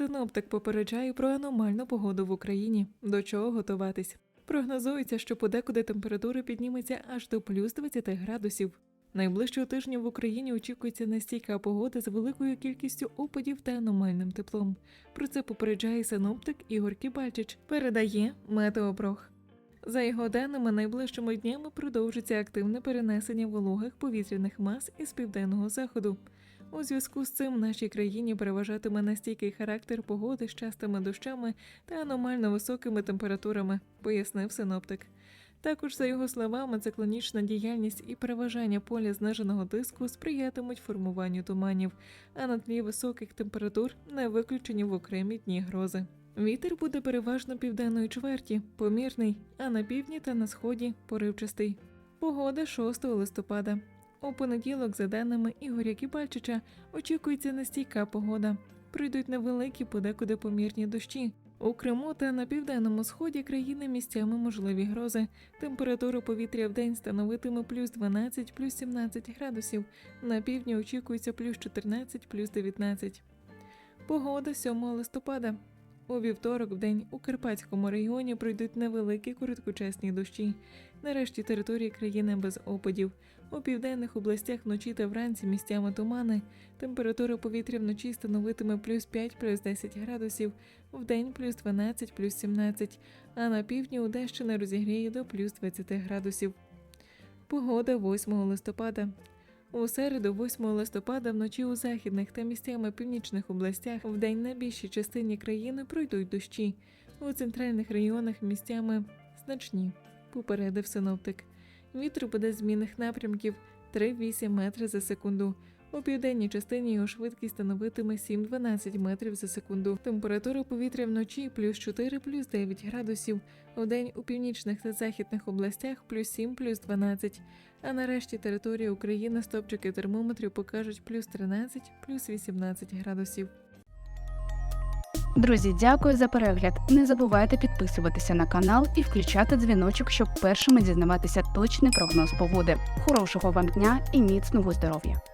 Синоптик попереджає про аномальну погоду в Україні. До чого готуватись? Прогнозується, що подекуди температура підніметься аж до плюс 20 градусів. Найближчого тижня в Україні очікується нестійка погода з великою кількістю опадів та аномальним теплом. Про це попереджає синоптик Ігор Кібальчич. Передає метеопрох. За його даними, найближчими днями продовжиться активне перенесення вологих повітряних мас із південного заходу. У зв'язку з цим в нашій країні переважатиме настійкий характер погоди з частими дощами та аномально високими температурами, пояснив синоптик. Також, за його словами, циклонічна діяльність і переважання поля зниженого тиску сприятимуть формуванню туманів, а на тлі високих температур не виключені в окремі дні грози. Вітер буде переважно південної чверті, помірний, а на півдні та на сході поривчастий. Погода 6 листопада. У понеділок, за даними Ігоря Кібальчича, очікується нестійка погода. Прийдуть невеликі, подекуди помірні дощі. У Криму та на південному сході країни місцями можливі грози. Температура повітря в день становитиме плюс 12, плюс 17 градусів. На півдні очікується плюс 14, плюс 19. Погода 7 листопада. У вівторок в день у Карпатському регіоні пройдуть невеликі короткочасні дощі. Нарешті території країни без опадів. У південних областях вночі та вранці місцями тумани. Температура повітря вночі становитиме плюс 5, плюс 10 градусів, вдень плюс 12, плюс 17, а на півдні Одещина розігріє до плюс 20 градусів. Погода 8 листопада. У середу, 8 листопада, вночі у західних та місцями північних областях вдень на більшій частині країни пройдуть дощі. У центральних районах місцями значні, попередив синоптик. Вітер буде змінних напрямків 3-8 метри за секунду. У південній частині його швидкість становитиме 7-12 метрів за секунду. Температура повітря вночі плюс 4, плюс 9 градусів. Вдень у північних та західних областях плюс 7, плюс 12. А нарешті території України стопчики термометрів покажуть плюс 13, плюс 18 градусів. Друзі, дякую за перегляд. Не забувайте підписуватися на канал і включати дзвіночок, щоб першими дізнаватися точний прогноз погоди. Хорошого вам дня і міцного здоров'я!